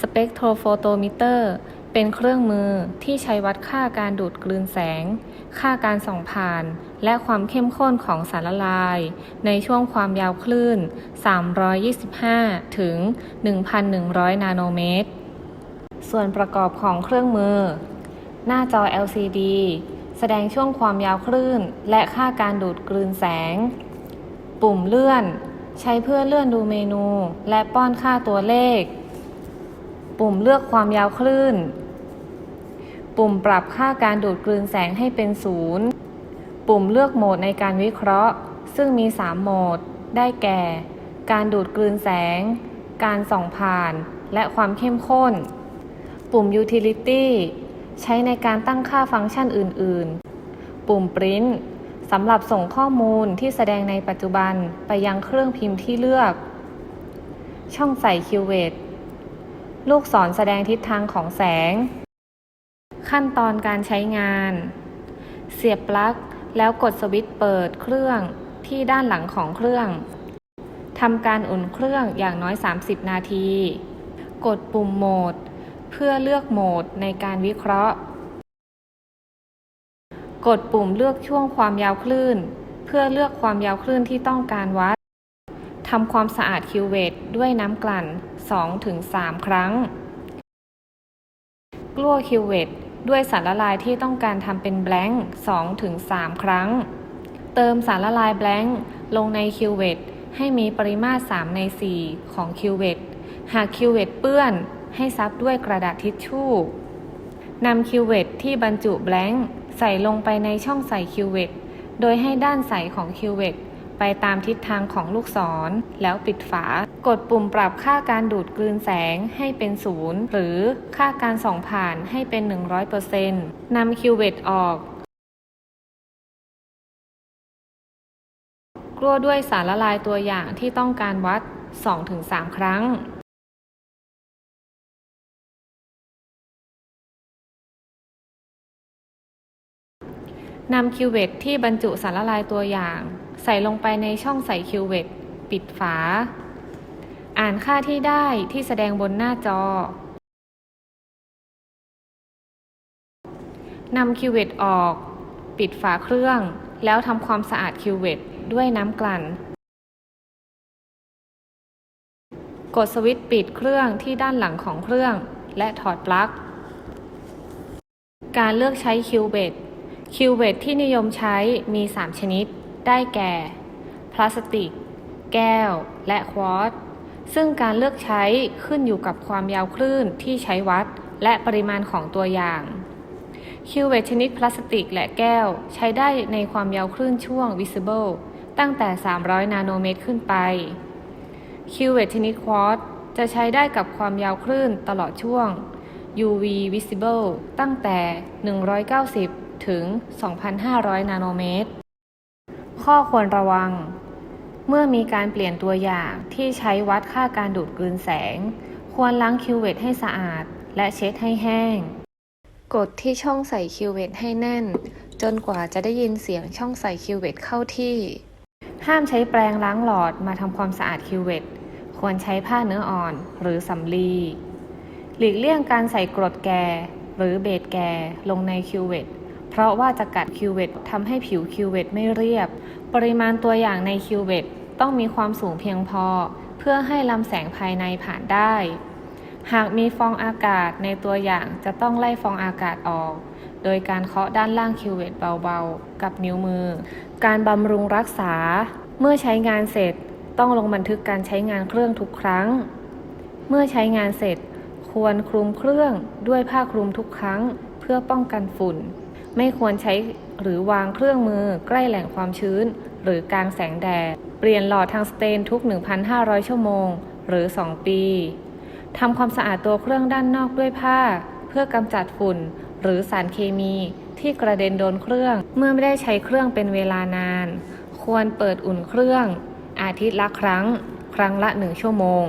สเปกโทรโฟโตมิเตอร์ เป็นเครื่องมือที่ใช้วัดค่าการดูดกลืนแสง ค่าการส่องผ่าน และความเข้มข้นของสารละลาย ในช่วงความยาวคลื่น 325 ถึง 1,100 นาโนเมตร ส่วนประกอบของเครื่องมือ หน้าจอ LCD แสดงช่วงความยาวคลื่น และค่าการดูดกลืนแสง ปุ่มเลื่อน ใช้เพื่อเลื่อนดูเมนู และป้อนค่าตัวเลข ปุ่มเลือกความยาวคลื่น ปุ่มปรับค่าการดูดกลืนแสงให้เป็นศูนย์ปุ่มเลือกโหมดในการวิเคราะห์ ซึ่งมี 3 โหมด ได้แก่ การดูดกลืนแสง การส่องผ่าน และความเข้มข้น ปุ่ม Utility ใช้ในการตั้งค่าฟังก์ชันอื่น ๆ ปุ่ม Print สำหรับส่งข้อมูลที่แสดงในปัจจุบันไปยังเครื่องพิมพ์ที่เลือก ช่องใส่คิวเวต ลูกศรแสดงทิศทางของแสง ขั้นตอนการใช้งาน เสียบปลั๊กแล้วกดสวิตช์เปิดเครื่องที่ด้านหลังของเครื่องทำการอุ่นเครื่องอย่างน้อย 30 นาที กดปุ่มโหมด เพื่อเลือกโหมดในการวิเคราะห์ กดปุ่มเลือกช่วงความยาวคลื่น เพื่อเลือกความยาวคลื่นที่ต้องการวัด ทำความสะอาดคิวเวตด้วยน้ำกลั่น 2-3 ครั้ง กลั้วคิวเวตด้วยสารละลายที่ต้องการทำเป็นแบล็งค์2-3 ครั้ง เติมสารละลายแบล็งค์ลงในคิวเวตให้มีปริมาตร 3 ใน 4 ของคิวเวตหากคิวเวตเปื้อนให้ซับด้วยกระดาษทิชชู่นำคิวเวตที่บรรจุแบล็งค์ใส่ลงไปในช่องใส่คิวเวตโดยให้ด้านใสของคิวเวต ไปตามทิศทางของลูกศร แล้วปิดฝา กดปุ่มปรับค่าการดูดกลืนแสงให้เป็นศูนย์หรือค่าการส่องผ่านให้เป็น 100%นนำคิวเวตออกกลั้วด้วยสารละลายตัวอย่างที่ต้องการวัด 2-3 ครั้ง นำคิวเวตที่บรรจุสารละลายตัวอย่าง ใส่ลงไปในช่องใส่คิวเวตปิดฝา อ่านค่าที่ได้ที่แสดงบนหน้าจอนำคิวเวตออก ปิดฝาเครื่อง แล้วทำความสะอาดคิวเวตด้วยน้ำกลั่น กดสวิตช์ปิดเครื่องที่ด้านหลังของเครื่อง และถอดปลั๊ก การเลือกใช้คิวเวตคิวเวตที่นิยมใช้มี 3 ชนิด ได้แก่ พลาสติก แก้ว และควอตซ์ซึ่งการเลือกใช้ขึ้นอยู่กับความยาวคลื่นที่ใช้วัด และปริมาณของตัวอย่างคิวเวตชนิดพลาสติกและแก้วใช้ได้ในความยาวคลื่นช่วง visible ตั้งแต่ 300 นาโนเมตรขึ้นไป คิวเวตชนิดควอตจะใช้ได้กับความยาวคลื่นตลอดช่วง UV visible ตั้งแต่ 190 ถึง 2,500 นาโนเมตร ข้อควรระวัง เมื่อมีการเปลี่ยนตัวอย่างที่ใช้วัดค่าการดูดกลืนแสง ควรล้างคิวเวตให้สะอาด และเช็ดให้แห้ง กดที่ช่องใส่คิวเวตให้แน่น จนกว่าจะได้ยินเสียงช่องใส่คิวเวตเข้าที่ ห้ามใช้แปรงล้างหลอดมาทำความสะอาดคิวเวตควรใช้ผ้าเนื้ออ่อนหรือสำลี หลีกเลี่ยงการใส่กรดแก่หรือเบสแก่ลงในคิวเวต เพราะว่าจะกัดคิวเวตทำให้ผิวคิวเวตไม่เรียบ ปริมาณตัวอย่างในคิวเวตต้องมีความสูงเพียงพอ เพื่อให้ลำแสงภายในผ่านได้ หากมีฟองอากาศในตัวอย่างจะต้องไล่ฟองอากาศออก โดยการเคาะด้านล่างคิวเวตเบาๆ กับนิ้วมือ การบำรุงรักษา เมื่อใช้งานเสร็จต้องลงบันทึกการใช้งานเครื่องทุกครั้ง เมื่อใช้งานเสร็จ ควรคลุมเครื่องด้วยผ้าคลุมทุกครั้ง เพื่อป้องกันฝุ่น ไม่ควรใช้หรือวางเครื่องมือใกล้แหล่งความชื้น หรือกลางแสงแดด เปลี่ยนหลอดทางสเตนทุก 1,500 ชั่วโมง หรือ 2 ปีทำความสะอาดตัวเครื่องด้านนอกด้วยผ้า เพื่อกำจัดฝุ่น หรือสารเคมีที่กระเด็นโดนเครื่องเมื่อไม่ได้ใช้เครื่องเป็นเวลานาน ควรเปิดอุ่นเครื่อง อาทิตย์ละครั้ง ครั้งละ 1 ชั่วโมง